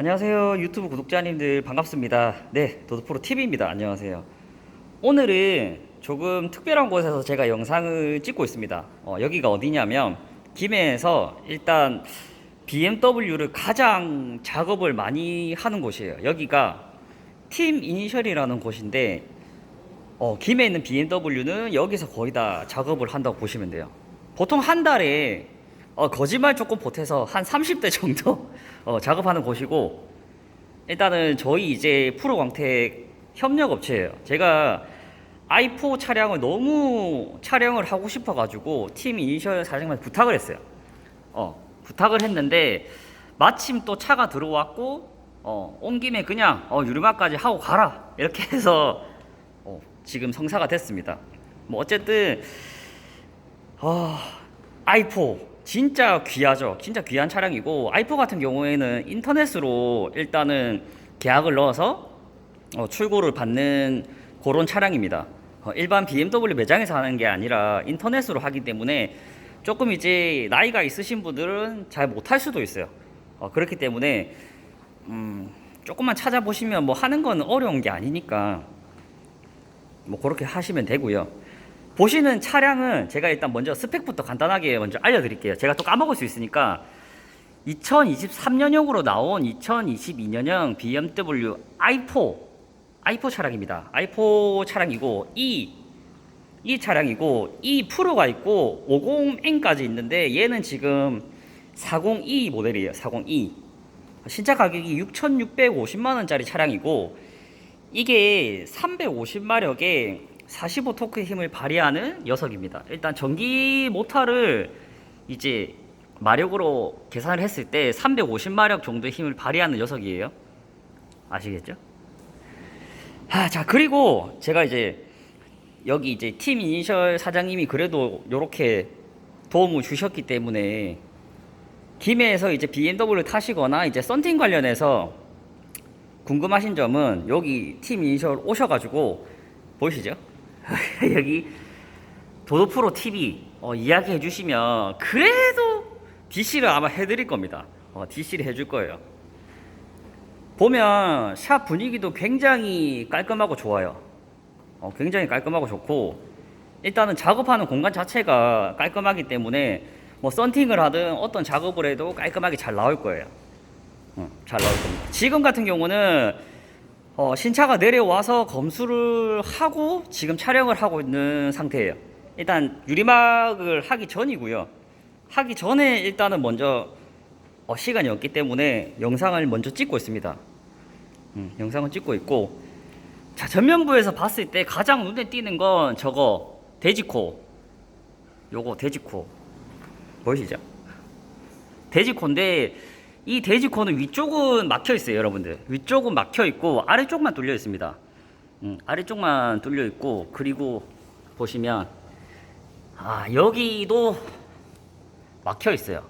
안녕하세요. 유튜브 구독자님들 반갑습니다. 네 도드프로 TV입니다. 안녕하세요. 오늘은 조금 특별한 곳에서 제가 영상을 찍고 있습니다. 어, 여기가 어디냐면 김해에서 일단 BMW를 가장 작업을 많이 하는 곳이에요. 여기가 팀 이니셜이라는 곳인데 어, 김해에 있는 BMW는 여기서 거의 다 작업을 한다고 보시면 돼요. 보통 한 달에 어, 거짓말 조금 보태서 한 30대 정도 어, 작업하는 곳이고 일단은 저희 이제 프로 광택 협력 업체예요. 제가 i4 차량을 너무 촬영을 하고 싶어 가지고 팀 이니셜 사장님한테 부탁을 했어요. 어, 부탁을 했는데 마침 또 차가 들어왔고 어, 온 김에 그냥 어, 유리막까지 하고 가라 이렇게 해서 어, 지금 성사가 됐습니다. 뭐 어쨌든 어, i4 진짜 귀하죠. 진짜 귀한 차량이고 i4 같은 경우에는 인터넷으로 일단은 계약을 넣어서 어, 출고를 받는 그런 차량입니다. 어, 일반 BMW 매장에서 하는 게 아니라 인터넷으로 하기 때문에 조금 이제 나이가 있으신 분들은 잘 못할 수도 있어요. 어, 그렇기 때문에 음, 조금만 찾아보시면 뭐 하는 건 어려운 게 아니니까 뭐 그렇게 하시면 되고요. 보시는 차량은 제가 일단 먼저 스펙부터 간단하게 먼저 알려드릴게요. 제가 또 까먹을 수 있으니까 2023년형으로 나온 2022년형 BMW i4 i4 차량입니다. i4 차량이고 이, 이 차량이고 이 프로가 있고 50N까지 있는데 얘는 지금 40E 모델이에요. 40E 신차 가격이 6,650만 원짜리 차량이고 이게 350마력에 45 토크의 힘을 발휘하는 녀석입니다. 일단 전기 모터를 이제 마력으로 계산을 했을 때 350마력 정도의 힘을 발휘하는 녀석이에요. 아시겠죠? 아, 자, 그리고 제가 이제 여기 이제 팀 이니셜 사장님이 그래도 이렇게 도움을 주셨기 때문에 김해에서 이제 BMW 타시거나 이제 썬팅 관련해서 궁금하신 점은 여기 팀 이니셜 오셔가지고 보이시죠? 여기 도도프로 TV 어, 이야기해 주시면 그래도 DC를 아마 해드릴 겁니다. 어, DC를 해줄 거예요. 보면 샵 분위기도 굉장히 깔끔하고 좋아요. 어, 굉장히 깔끔하고 좋고 일단은 작업하는 공간 자체가 깔끔하기 때문에 뭐 썬팅을 하든 어떤 작업을 해도 깔끔하게 잘 나올 거예요. 어, 잘 나올 겁니다. 지금 같은 경우는 어, 신차가 내려와서 검수를 하고 지금 촬영을 하고 있는 상태예요. 일단 유리막을 하기 전이고요. 하기 전에 일단은 먼저 어, 시간이 없기 때문에 영상을 먼저 찍고 있습니다. 음, 영상을 찍고 있고 자 전면부에서 봤을 때 가장 눈에 띄는 건 저거 돼지코 요거 돼지코 보이시죠? 돼지코인데 이 돼지코는 위쪽은 막혀 있어요, 여러분들. 위쪽은 막혀 있고 아래쪽만 뚫려 있습니다. 음, 아래쪽만 뚫려 있고 그리고 보시면 아 여기도 막혀 있어요.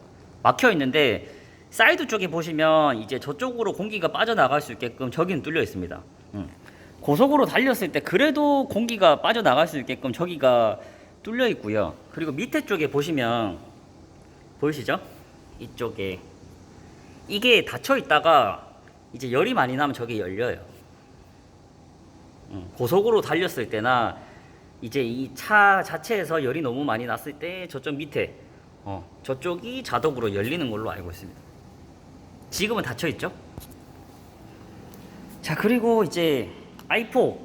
막혀 있는데 사이드 쪽에 보시면 이제 저쪽으로 공기가 빠져나갈 수 있게끔 저기는 뚫려 있습니다. 음. 고속으로 달렸을 때 그래도 공기가 빠져나갈 수 있게끔 저기가 뚫려 있고요. 그리고 밑에 쪽에 보시면 보이시죠? 이쪽에 이게 닫혀 있다가 이제 열이 많이 나면 저게 열려요. 음, 고속으로 달렸을 때나 이제 이 차 자체에서 열이 너무 많이 났을 때 저쪽 밑에 어, 저쪽이 자동으로 열리는 걸로 알고 있습니다. 지금은 닫혀 있죠? 자 그리고 이제 i4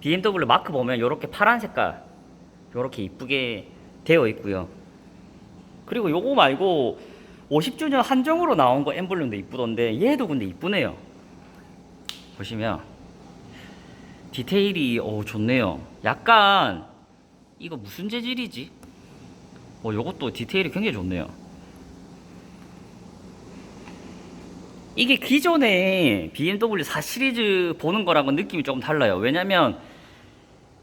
BMW 마크 보면 이렇게 파란 색깔 이렇게 이쁘게 되어 있고요. 그리고 요거 말고 50주년 한정으로 나온 거 엠블렘도 이쁘던데 얘도 근데 이쁘네요. 보시면 디테일이 어 좋네요. 약간 이거 무슨 재질이지? 어 요것도 디테일이 굉장히 좋네요. 이게 기존에 BMW 4 시리즈 보는 거랑은 느낌이 조금 달라요. 왜냐면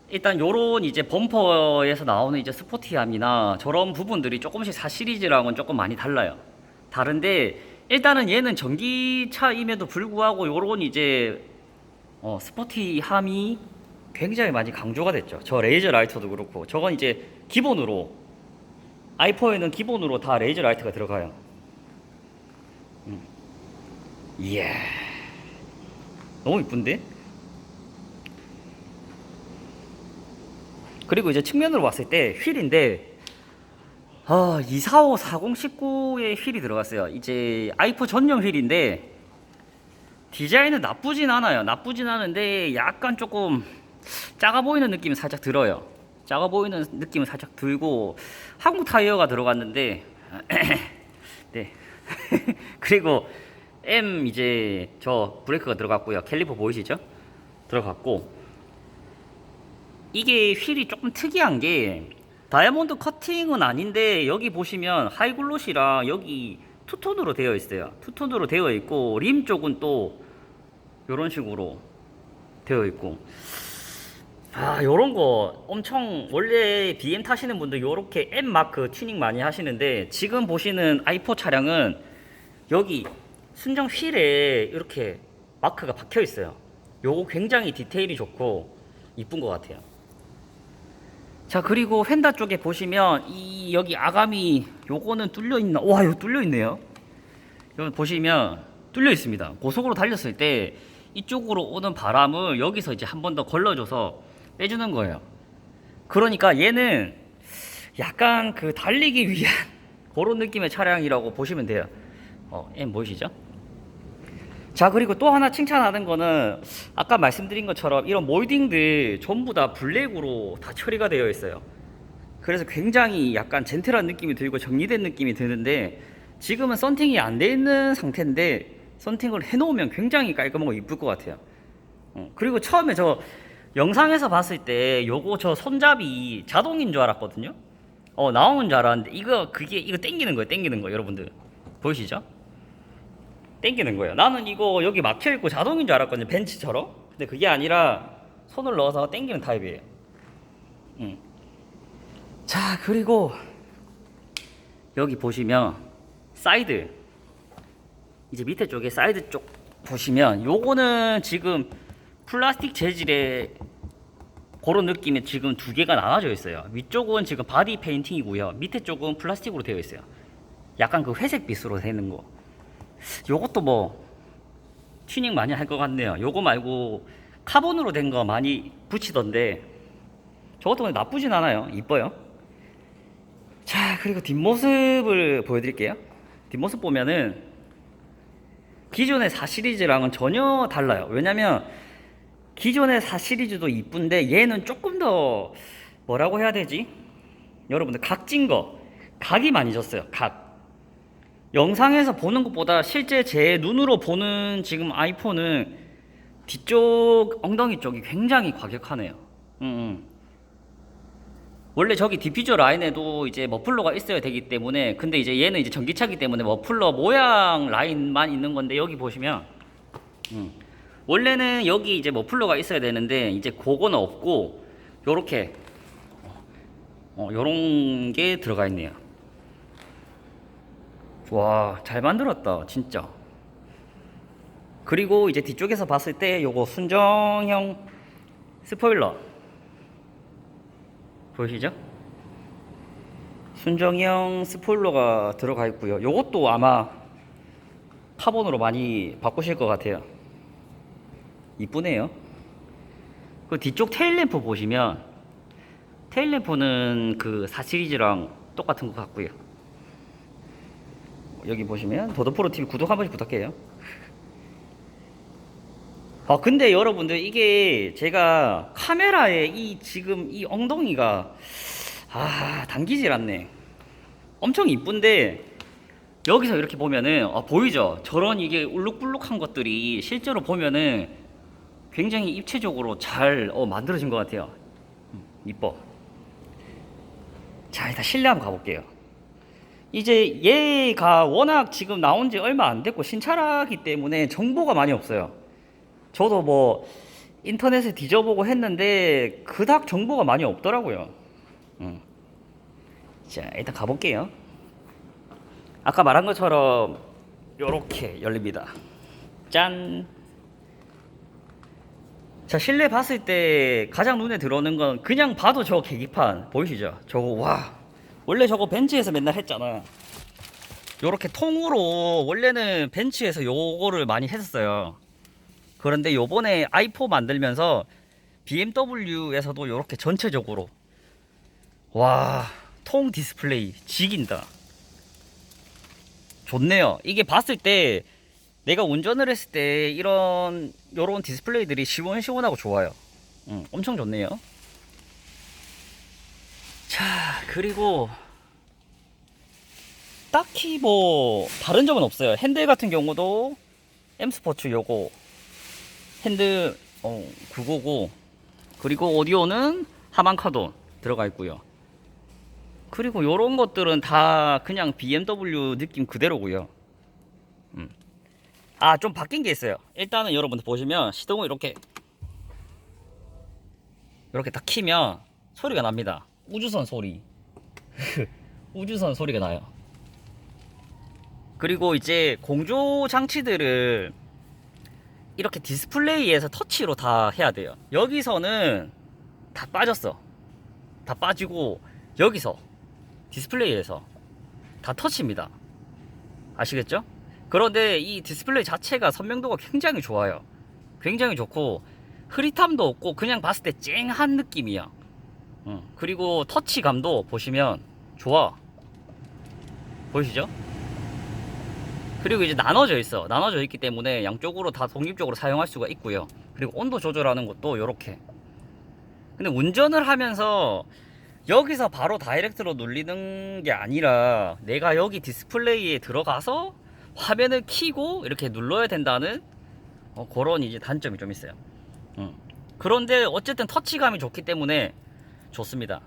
일단 요런 이제 범퍼에서 나오는 이제 스포티함이나 저런 부분들이 조금씩 4 시리즈랑은 조금 많이 달라요. 다른데 일단은 얘는 전기차임에도 불구하고 요런 이제 어, 스포티함이 굉장히 많이 강조가 됐죠. 저 레이저 라이터도 그렇고 저건 이제 기본으로 i4에는 기본으로 다 레이저 라이트가 들어가요. 음. 이야. 너무 이쁜데? 그리고 이제 측면으로 봤을 때 휠인데 아, 245 4019의 휠이 들어갔어요. 이제 아이포 전용 휠인데 디자인은 나쁘진 않아요. 나쁘진 않은데 약간 조금 작아 보이는 느낌이 살짝 들어요. 작아 보이는 느낌은 살짝 들고 한국 타이어가 들어갔는데 네. 그리고 M 이제 저 브레이크가 들어갔고요. 캘리퍼 보이시죠? 들어갔고 이게 휠이 조금 특이한 게 다이아몬드 커팅은 아닌데 여기 보시면 하이글롯이랑 여기 투톤으로 되어 있어요. 투톤으로 되어 있고 림 쪽은 또 이런 식으로 되어 있고 아 요런 거 엄청 원래 BM 타시는 분들 요렇게 M 마크 튜닝 많이 하시는데 지금 보시는 i4 차량은 여기 순정 휠에 이렇게 마크가 박혀 있어요. 요거 굉장히 디테일이 좋고 이쁜 것 같아요. 자 그리고 휀다 쪽에 보시면 이 여기 아가미 요거는 뚫려 있나? 와 이거 뚫려 있네요. 여기 보시면 뚫려 있습니다. 고속으로 달렸을 때 이쪽으로 오는 바람을 여기서 이제 한 번 더 걸러줘서 빼주는 거예요. 그러니까 얘는 약간 그 달리기 위한 그런 느낌의 차량이라고 보시면 돼요. 어, M 보이시죠? 자 그리고 또 하나 칭찬하는 거는 아까 말씀드린 것처럼 이런 몰딩들 전부 다 블랙으로 다 처리가 되어 있어요. 그래서 굉장히 약간 젠틀한 느낌이 들고 정리된 느낌이 드는데 지금은 썬팅이 안 돼 있는 상태인데 썬팅을 해놓으면 굉장히 깔끔하고 이쁠 것 같아요. 어, 그리고 처음에 저 영상에서 봤을 때 요거 저 손잡이 자동인 줄 알았거든요. 어 나오는 줄 알았는데 이거 그게 이거 땡기는 거예요 땡기는 거 여러분들. 보이시죠? 땡기는 거예요. 나는 이거 여기 막혀 있고 자동인 줄 알았거든요. 벤츠처럼. 근데 그게 아니라 손을 넣어서 땡기는 타입이에요. 음. 자, 그리고 여기 보시면 사이드 이제 밑에 쪽에 사이드 쪽 보시면 요거는 지금 플라스틱 재질의 그런 느낌의 지금 두 개가 나눠져 있어요. 위쪽은 지금 바디 페인팅이고요. 밑에 쪽은 플라스틱으로 되어 있어요. 약간 그 회색 빛으로 되는 거. 요것도 뭐 튜닝 많이 할 것 같네요. 요거 말고 카본으로 된 거 많이 붙이던데 저것도 나쁘진 않아요. 이뻐요. 자 그리고 뒷모습을 보여드릴게요. 뒷모습 보면은 기존의 4 시리즈랑은 전혀 달라요. 왜냐면 기존의 4 시리즈도 이쁜데 얘는 조금 더 뭐라고 해야 되지? 여러분들 각진 거 각이 많이 졌어요. 각. 영상에서 보는 것보다 실제 제 눈으로 보는 지금 아이폰은 뒤쪽 엉덩이 쪽이 굉장히 과격하네요. 음, 음. 원래 저기 디퓨저 라인에도 이제 머플러가 있어야 되기 때문에 근데 이제 얘는 이제 전기차기 때문에 머플러 모양 라인만 있는 건데 여기 보시면 음. 원래는 여기 이제 머플러가 있어야 되는데 이제 그거는 없고 요렇게 어, 요런 게 들어가 있네요. 와, 잘 만들었다, 진짜. 그리고 이제 뒤쪽에서 봤을 때 요거 순정형 스포일러 보이시죠? 순정형 스포일러가 들어가 있고요. 요것도 아마 카본으로 많이 바꾸실 것 같아요. 이쁘네요. 그 뒤쪽 테일램프 보시면 테일램프는 그 4시리즈랑 똑같은 것 같고요. 여기 보시면 도도프로 TV 구독 한 번씩 부탁해요. 아 근데 여러분들 이게 제가 카메라에 이 지금 이 엉덩이가 아 당기질 않네. 엄청 이쁜데 여기서 이렇게 보면은 아, 보이죠? 저런 이게 울룩불룩한 것들이 실제로 보면은 굉장히 입체적으로 잘 어, 만들어진 것 같아요. 음, 이뻐. 자 일단 실내 한번 가볼게요. 이제 얘가 워낙 지금 나온 지 얼마 안 됐고 신차라기 때문에 정보가 많이 없어요. 저도 뭐 인터넷에 뒤져보고 했는데 그닥 정보가 많이 없더라고요. 음. 자, 일단 가볼게요. 아까 말한 것처럼 이렇게 열립니다. 짠. 자, 실내 봤을 때 가장 눈에 들어오는 건 그냥 봐도 저 계기판 보이시죠? 저거 와. 원래 저거 벤츠에서 맨날 했잖아. 요렇게 통으로 원래는 벤츠에서 요거를 많이 했었어요. 그런데 요번에 i4 만들면서 BMW에서도 이렇게 전체적으로 와, 통 디스플레이 지긴다. 좋네요. 이게 봤을 때 내가 운전을 했을 때 이런 요런 디스플레이들이 시원시원하고 좋아요. 음, 엄청 좋네요. 자, 그리고 딱히 뭐 다른 점은 없어요. 핸들 같은 경우도 M 스포츠 요거 핸들 어, 999 그리고 오디오는 하만카돈 들어가 있고요. 그리고 요런 것들은 다 그냥 BMW 느낌 그대로고요. 음. 아, 좀 바뀐 게 있어요. 일단은 여러분들 보시면 시동을 이렇게 이렇게 딱 키면 소리가 납니다. 우주선 소리. 우주선 소리가 나요. 그리고 이제 공조 장치들을 이렇게 디스플레이에서 터치로 다 해야 돼요. 여기서는 다 빠졌어. 다 빠지고 여기서 디스플레이에서 다 터치입니다. 아시겠죠? 그런데 이 디스플레이 자체가 선명도가 굉장히 좋아요. 굉장히 좋고 흐릿함도 없고 그냥 봤을 때 쨍한 느낌이야. 응. 그리고 터치감도 보시면 좋아. 보이시죠? 그리고 이제 나눠져 있어. 나눠져 있기 때문에 양쪽으로 다 독립적으로 사용할 수가 있고요. 그리고 온도 조절하는 것도 이렇게. 근데 운전을 하면서 여기서 바로 다이렉트로 눌리는 게 아니라 내가 여기 디스플레이에 들어가서 화면을 키고 이렇게 눌러야 된다는 어, 그런 이제 단점이 좀 있어요. 음. 그런데 어쨌든 터치감이 좋기 때문에 좋습니다.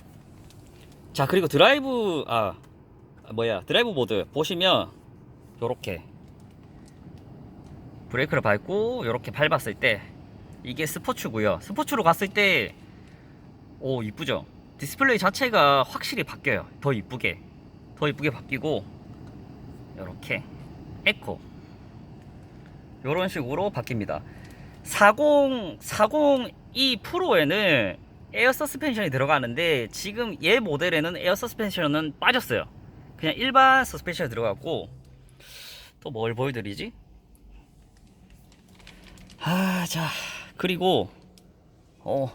자 그리고 드라이브 아 뭐야 드라이브 모드 보시면 요렇게 브레이크를 밟고 요렇게 밟았을 때 이게 스포츠고요. 스포츠로 갔을 때 오 이쁘죠? 디스플레이 자체가 확실히 바뀌어요. 더 이쁘게 더 이쁘게 바뀌고 요렇게 에코 요런 식으로 바뀝니다. 40 40이 프로에는 에어 서스펜션이 들어가는데 지금 얘 모델에는 에어 서스펜션은 빠졌어요. 그냥 일반 서스펜션이 들어갔고 또 뭘 보여드리지? 아, 자 그리고 어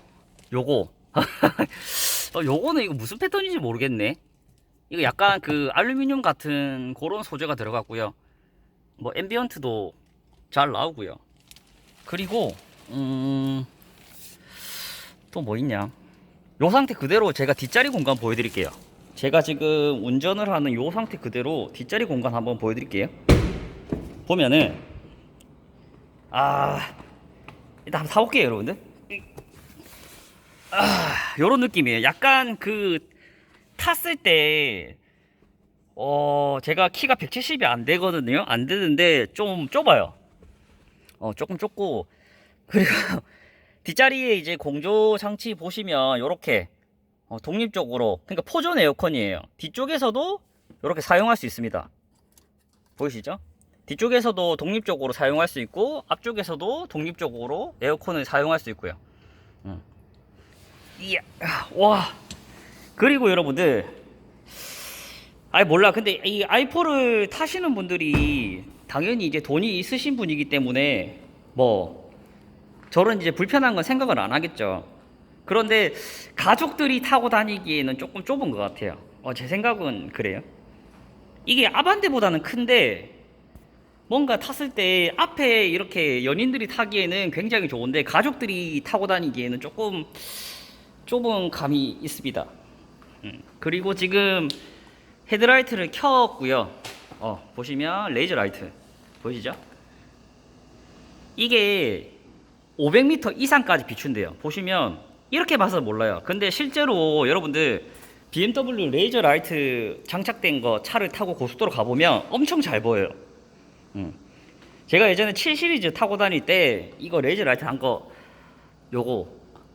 요거 어, 요거는 이거 무슨 패턴인지 모르겠네. 이거 약간 그 알루미늄 같은 그런 소재가 들어갔고요. 뭐 앰비언트도 잘 나오고요. 그리고 음, 또 뭐 있냐? 요 상태 그대로 제가 뒷자리 공간 보여드릴게요. 제가 지금 운전을 하는 요 상태 그대로 뒷자리 공간 한번 보여드릴게요. 보면은 아 일단 한번 사볼게요, 여러분들. 아, 요런 느낌이에요. 약간 그 탔을 때 어, 제가 키가 170이 안 되거든요. 안 되는데 좀 좁아요. 어, 조금 좁고 그리고 뒷자리에 이제 공조 장치 보시면 요렇게 어, 독립적으로 그러니까 포존 에어컨이에요. 뒤쪽에서도 이렇게 사용할 수 있습니다. 보이시죠? 뒤쪽에서도 독립적으로 사용할 수 있고 앞쪽에서도 독립적으로 에어컨을 사용할 수 있고요. 음. 이야, 와. 그리고 여러분들, 아이 몰라. 근데 이 i4를 타시는 분들이 당연히 이제 돈이 있으신 분이기 때문에 뭐 저런 이제 불편한 건 생각을 안 하겠죠. 그런데 가족들이 타고 다니기에는 조금 좁은 것 같아요. 어, 제 생각은 그래요. 이게 아반떼보다는 큰데 뭔가 탔을 때 앞에 이렇게 연인들이 타기에는 굉장히 좋은데 가족들이 타고 다니기에는 조금 좁은 감이 있습니다. 음, 그리고 지금 헤드라이트를 켰고요. 어, 보시면 레이저 라이트 보이시죠? 이게 500m 이상까지 비춘대요. 보시면 이렇게 봐서 몰라요. 근데 실제로 여러분들 BMW 레이저 라이트 장착된 거 차를 타고 고속도로 가보면 엄청 잘 보여요. 음. 제가 예전에 7 시리즈 타고 다닐 때 이거 레이저 라이트 한 거 요거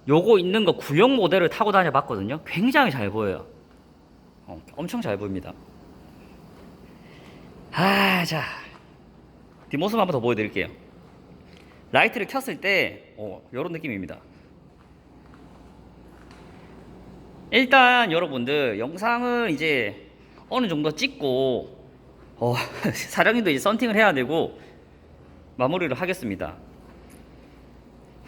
요거 있는 거 구형 모델을 타고 다녀 봤거든요. 굉장히 잘 보여요. 어, 엄청 잘 보입니다. 아, 자. 뒷모습 한번 더 보여드릴게요. 라이트를 켰을 때 어, 이런 느낌입니다. 일단 여러분들 영상을 이제 어느 정도 찍고 어, 사장님도 이제 썬팅을 해야 되고 마무리를 하겠습니다.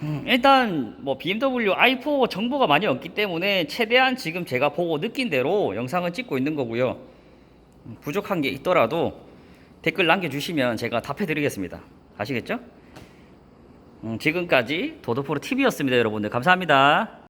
음, 일단 뭐 BMW i4 정보가 많이 없기 때문에 최대한 지금 제가 보고 느낀 대로 영상을 찍고 있는 거고요. 음, 부족한 게 있더라도 댓글 남겨주시면 제가 답해드리겠습니다. 아시겠죠? 음, 지금까지 도도프로 TV였습니다, 여러분들. 감사합니다.